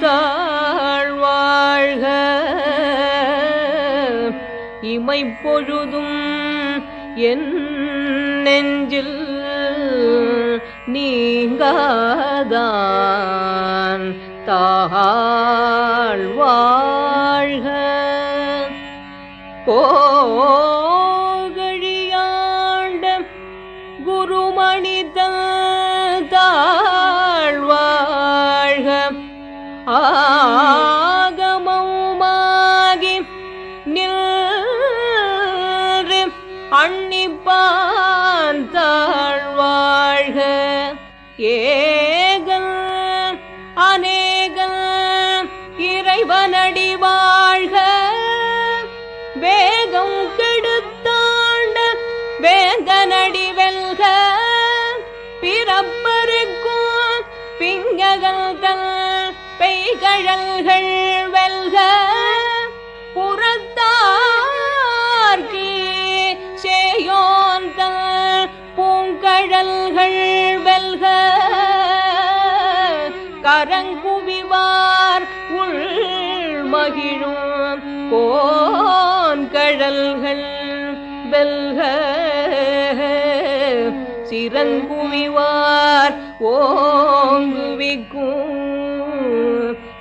தாழ்வாழ்க வாழ்க. இமைப்பொழுதும் என் நெஞ்சில் நீங்காதான். தாகா பிங்ககள் தல் பெய்கழல்கள் வெல்க புறத்தார்க்கு சேயோன் தல் பூங்கழல்கள் வெல்க. கரங்குவிவார் உள் மகிழும் கோன்கழல்கள் வெல்க. சிறங்குவிவார் ஓங்குவிக்கும்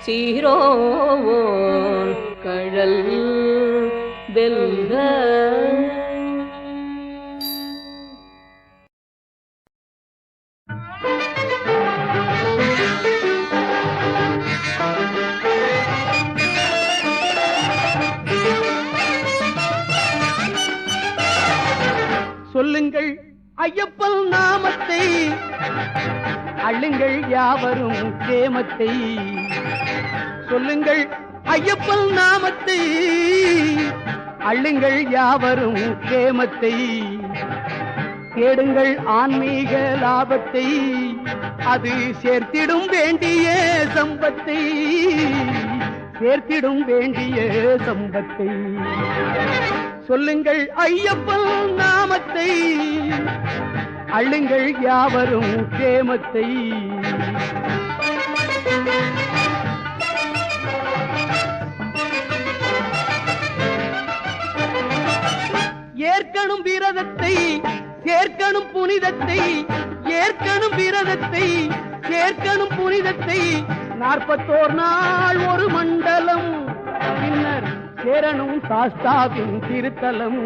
சீரோவோன் கழல் வெல்க. சொல்லுங்கள் ஐயப்பன் நாமத்தை அள்ளுங்கள் யாவரும் கேமத்தை. சொல்லுங்கள் ஐயப்பன் நாமத்தை அள்ளுங்கள் யாவரும் கேமத்தை. தேடுங்கள் ஆன்மீக லாபத்தை அது சேர்த்திடும் வேண்டிய சம்பத்தை. சேர்த்திடும் வேண்டிய சம்பத்தை. சொல்லுங்கள் ஐயப்பன் நாமத்தை. அள்ளுங்கள் யாவரும் கேமத்தை. ஏற்கனும் விரதத்தை சேர்க்கணும் புனிதத்தை ஏற்கனும் விரதத்தை சேர்க்கணும் புனிதத்தை. நாற்பத்தோர் நாள் ஒரு மண்டலம் பின்னர் சேரணும் சாஸ்தாவின் திருத்தலம்.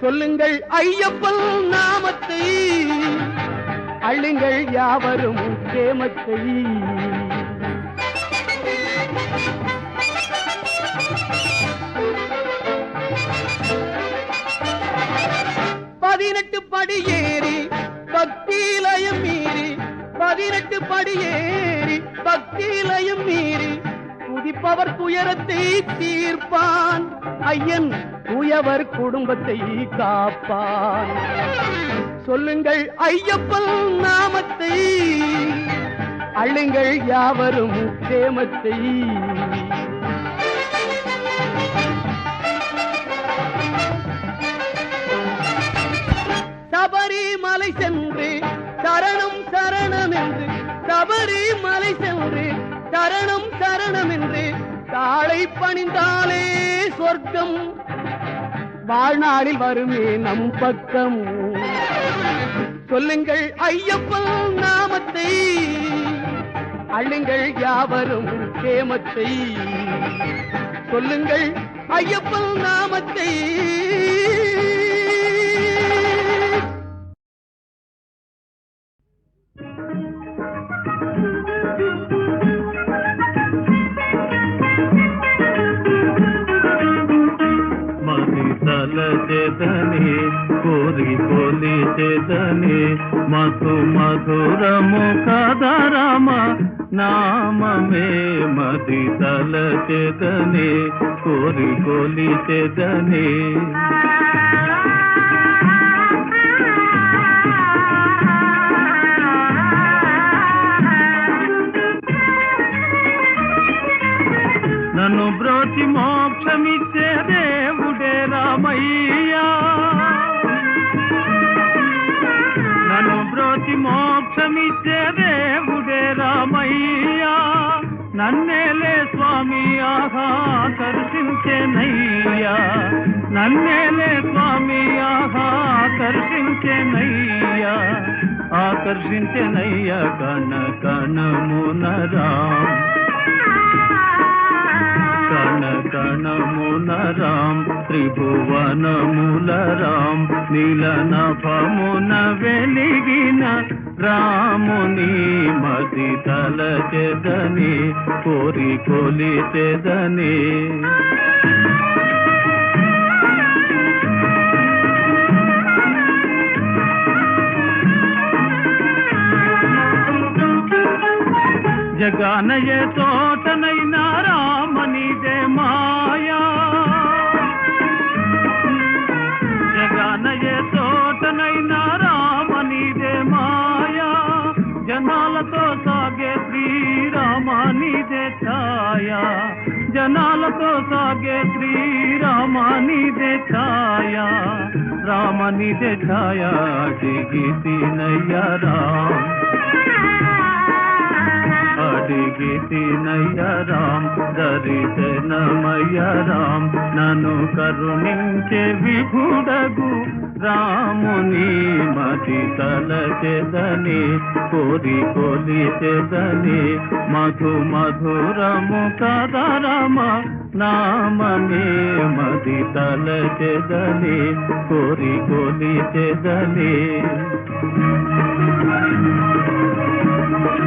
சொல்லுங்கள் ஐயப்பன் நாமத்தை அள்ளுங்கள் யாவரும் கேமத்தை. பதினெட்டு படி ஏறி பக்தியிலயம் மீறி பதினெட்டு படி ஏறி பக்தியிலயம் மீறி துதிப்பவர் துயரத்தை தீர்ப்பான். ஐயன் தூயவர் குடும்பத்தை காப்பான். சொல்லுங்கள் ஐயப்பன் நாமத்தை. அள்ளுங்கள் யாவரும் கேமத்தை சபரிமலை சென்று சரணம் சரணம் என்று சபரிமலை சென்று சரணம் சரணம் என்று தாளை பணிந்தாலே சொர்க்கம். வாழ்நாளில் வருமே நம் பக்கம். சொல்லுங்கள் ஐயப்பன் நாமத்தை அள்ளுங்கள் யாவரும் கேமத்தை. சொல்லுங்கள் ஐயப்பன் நாமத்தை. కోలి చేతని మధు మధురము కదరమ నామమే మది తల చేతని కోరి కోలి చేతని. నన్ను బ్రోచి మోక్షమిచ్చే దేవుడే రామయ్యా. బ్రోచి మోక్షమిచ్చే దేవుడే రామయ్యా. నన్నేలే స్వామి ఆహా కర్షించెనయ్యా. నన్నేలే స్వామి ఆహా కర్షించెనయ్యా. ఆకర్షించెనయ్యా కణ కణమునరాం కణ కణమున రాం త్రిభువనముల రాం నీలనభమున వెలిగిన రాముని మది తల చెదని కోరి కొలి చెదని జగానయ తోటనైనా రామనిదే మాయా. జగనయ తోటనైనా రామనిదే మాయా. జనాలతో సాగే శ్రీరామానిదే ఛాయా. జనాలతో సాగే శ్రీరామానిదే ఛాయా. రామనిదే ఛాయా దిగితినయ్య రామ్. తిరిగితినయ్య రామ్ దరిశనమయ్య రామ్ నన్ను కరుణించే విభుడగు రాముని మతి తలచెదని కోరి కొలిచెదని మధు మధురము కదరమ రామ మతి తలచెదని కోరి కొలిచెదని Thank you.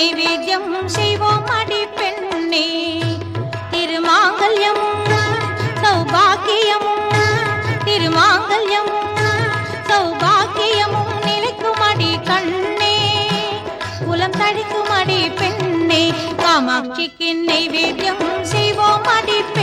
நைவேத்தியம் செய்வோம் அடி பெண்ணே. திருமாங்கல்யம் சௌபாக்கியமும் திருமாங்கல்யம் சௌபாக்கியமும் நிலைக்கும் அடி கண்ணே. குலம் தழிக்கும் அடி பெண்ணே. காமாட்சிக்கு நைவேத்தியம் செய்வோம் அடி பெண்ணே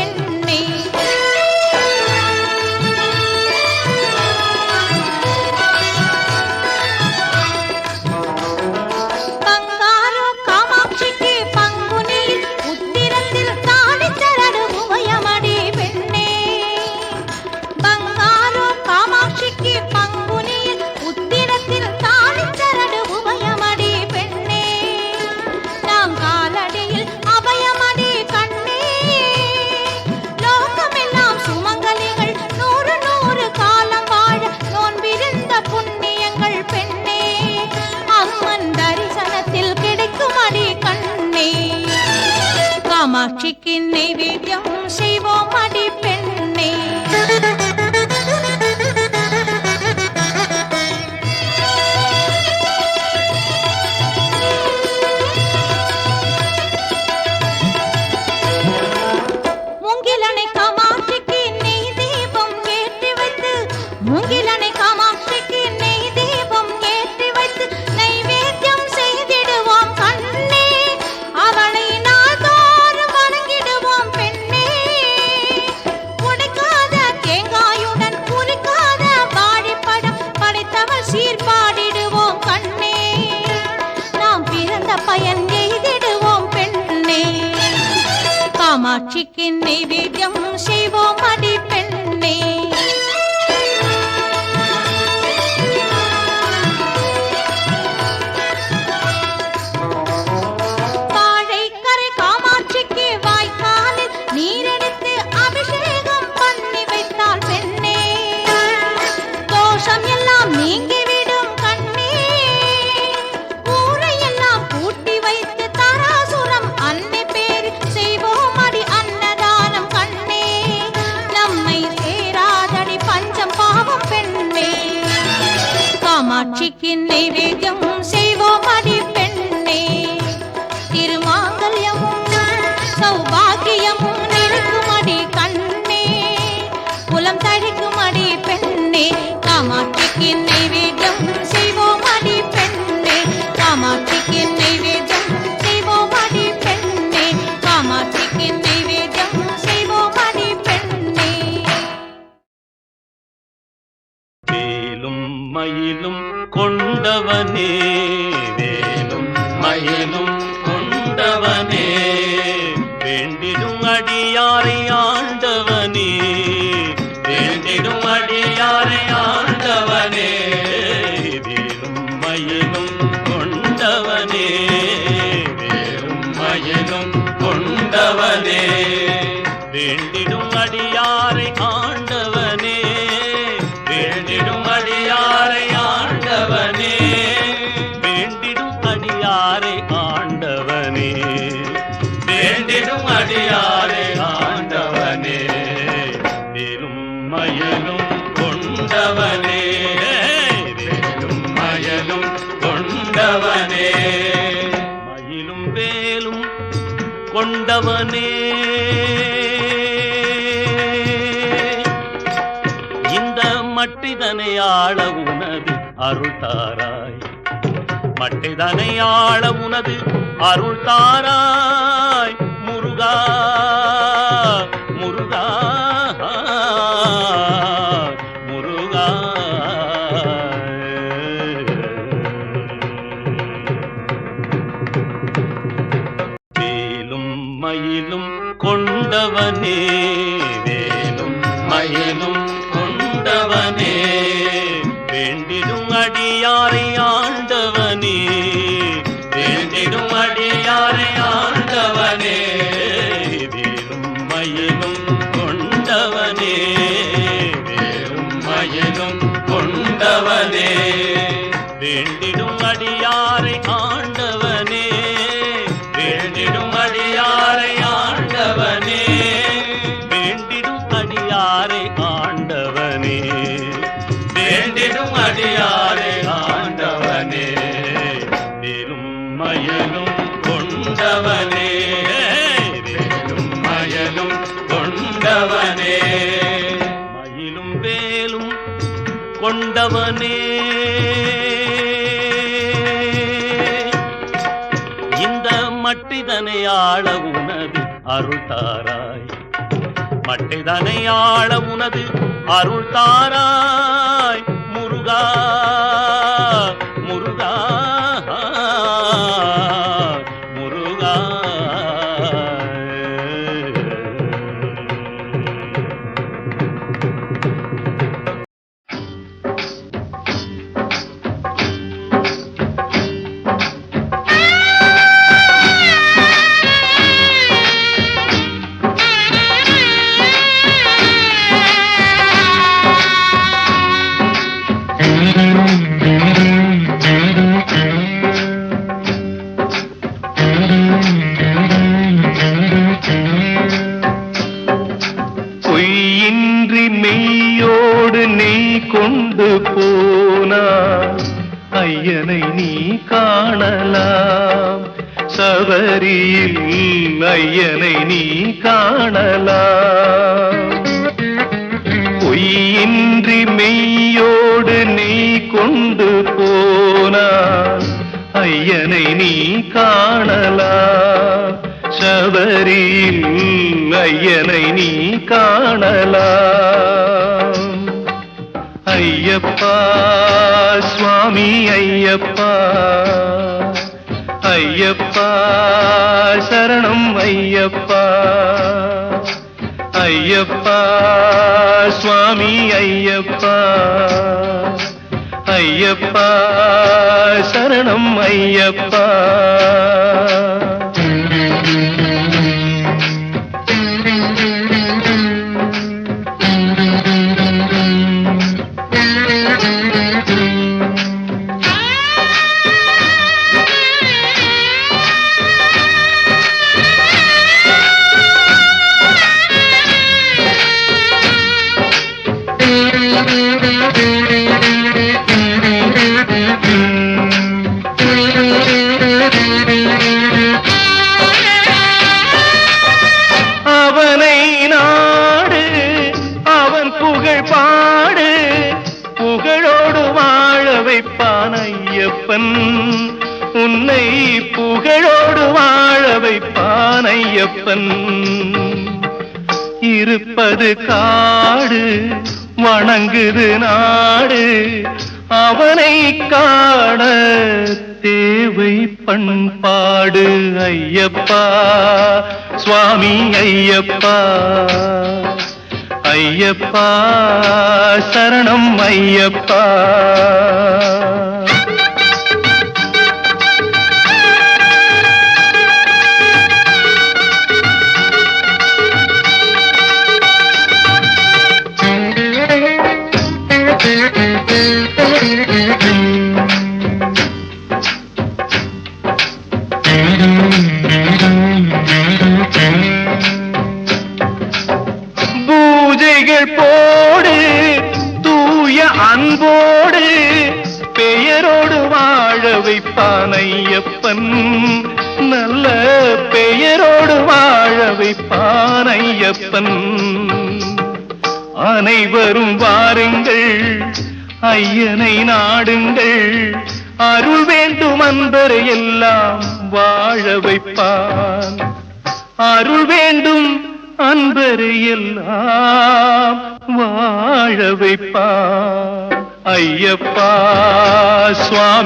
கொண்டவனே வேலும் மயிலும் கொண்டவனே வேண்டிடும் அடியாரை ஆண்டவனே வேண்டிடும் அடியாரை ஆண்டவனே வேலும் மயிலும் கொண்டவனே வேலும் மயிலும் கொண்டவனே வேண்டி உடையவனே இந்த மட்டிதனை ஆள உனது அருள் தாராய். மட்டிதனை ஆள உனது அருள் தாராய். முருகா முருகா. உடையவனே இந்த மட்டிதனை ஆள உணவு அருள்தாராய் மட்டிதனை ஆள உனது அருள்தாராய் முருகா நீ காணலாம் ஐயப்பா சுவாமி ஐயப்பா. ஐயப்பா சரணம் ஐயப்பா. ஐயப்பா சுவாமி ஐயப்பா. ஐயப்பா சரணம் ஐயப்பா. அவனை நாடு அவன் புகழ் பாடு. புகழோடு வாழ வைப்பான் ஐயப்பன். உன்னை புகழோடு வாழ வைப்பான் ஐயப்பன். இருப்பது காடு வணங்குது நாடு. அவனை காண தேவை பண்பாடு ஐயப்பா சுவாமி ஐயப்பா ஐயப்பா சரணம் ஐயப்பா Thank you.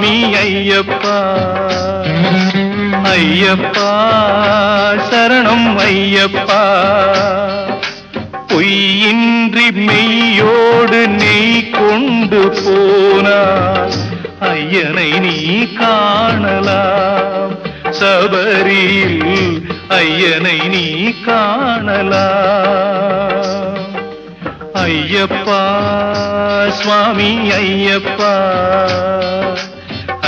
சுவாமி ஐயப்பா. ஐயப்பா சரணம் ஐயப்பா. பொய்யின்றி மெய்யோடு நெய் கொண்டு போனார். ஐயனை நீ காணலாம். சபரியில் ஐயனை நீ காணலாம். ஐயப்பா சுவாமி ஐயப்பா.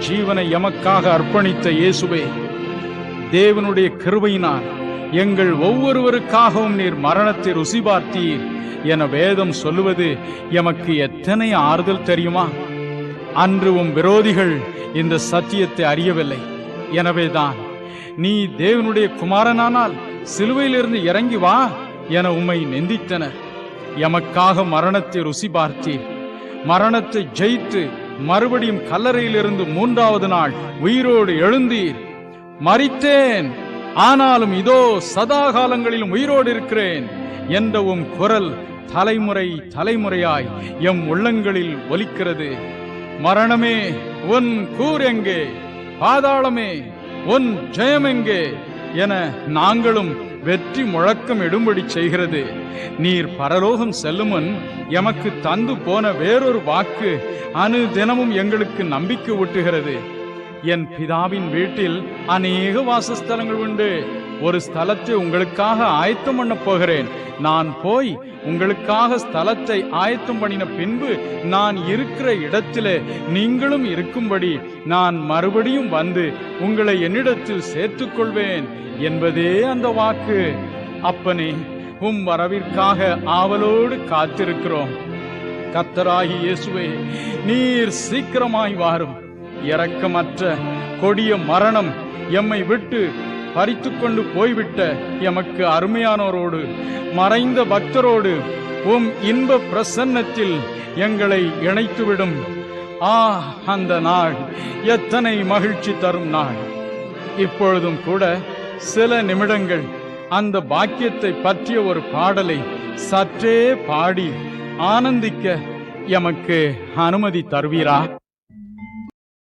ஜீவனை எமக்காக அர்ப்பணித்த இயேசுவே தேவனுடைய கிருபையினால் எங்கள் ஒவ்வொருவருக்காகவும் நீர் மரணத்தை ருசி பார்த்தீர் என வேதம் சொல்லுவது எமக்கு எத்தனை ஆறுதல் தெரியுமா? அன்று உம் விரோதிகள் இந்த சத்தியத்தை அறியவில்லை. எனவேதான் நீ தேவனுடைய குமாரனானால் சிலுவையிலிருந்து இறங்கி வா என உம்மை நிந்தித்தனர். எமக்காக மரணத்தை ருசி பார்த்தீர். மரணத்தை ஜெயித்து மறுபடியும் கல்லறையிலிருந்து மூன்றாவது நாள் உயிரோடு எழுந்தீர். மறித்தேன் ஆனாலும் இதோ சதா காலங்களிலும் உயிரோடு இருக்கிறேன் என்ற உம் குரல் தலைமுறை தலைமுறையாய் எம் உள்ளங்களில் ஒலிக்கிறது. மரணமே உன் கூர் எங்கே? பாதாளமே உன் ஜெயம் எங்கே? என நாங்களும் வெற்றி முழக்கம் இடும்படி செய்கிறது. நீர் பரலோகம் செல்லுமன் எமக்கு தந்து போன வேறொரு வாக்கு அனு தினமும் எங்களுக்கு நம்பிக்கை ஊட்டுகிறது. என் பிதாவின் வீட்டில் அநேக வாசஸ்தலங்கள் உண்டு. ஒரு ஸ்தலத்தை உங்களுக்காக ஆயத்தம் பண்ண போகிறேன். நான் போய் உங்களுக்காக ஸ்தலத்தை ஆயத்தம் பண்ணின பின்பு நான் இருக்கிற இடத்திலே நீங்களும் இருக்கும்படி நான் மறுபடியும் வந்து உங்களை என்னிடத்தில் சேர்த்துக்கொள்வேன் என்பதே அந்த வாக்கு. அப்பனே உம் வரவிற்காக ஆவலோடு காத்திருக்கிறோம். கத்தராகி இயேசுவே நீர் சீக்கிரமாய் வாரும். இரக்கமற்ற கொடிய மரணம் எம்மை விட்டு பறித்து கொண்டு போய்விட்ட எமக்கு அருமையானோரோடு மறைந்த பக்தரோடு உம் இன்ப பிரசன்னத்தில் எங்களை இணைத்துவிடும். ஆ அந்த நாள் எத்தனை மகிழ்ச்சி தரும் நாள். இப்பொழுதும் கூட சில நிமிடங்கள் அந்த பாக்கியத்தை பற்றிய ஒரு பாடலை சற்றே பாடி ஆனந்திக்க எமக்கு அனுமதி தருவீரா?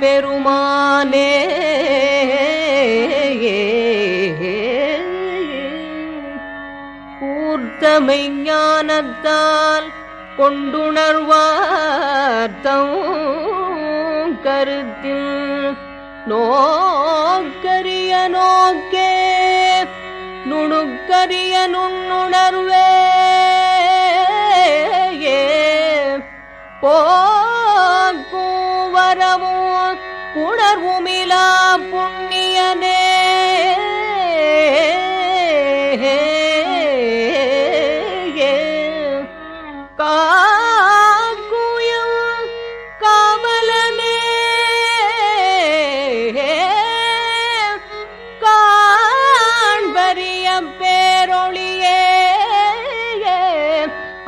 பெருமானே. கூர்த்தமை ஞானத்தால் கொண்டுணர்வார்த்தம் கருத்தில் நோக்கரிய நோக்கே நுணுக்கரிய நுண்ணுணர்வே. போ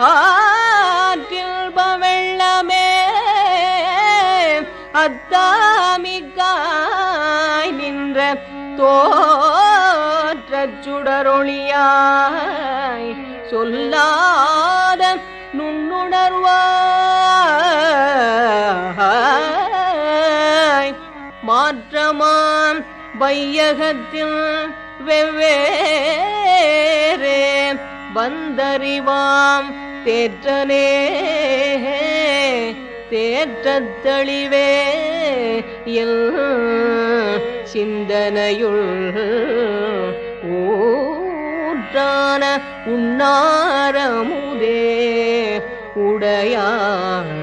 ஆற்றில் பவெள்ளமே அத்தாமிக்காய் நின்ற தோற்றச் சுடரொளியாய் சொல்லாத நுண்ணுணர்வாய். மாற்றமாம் வையகத்தில் வெவ்வேறே வந்தறிவாம் தேற்றனே தேற்றத் தெளிவே எல் சிந்தனையுள் ஊற்றான உண்ணாரமுதே உடையாய்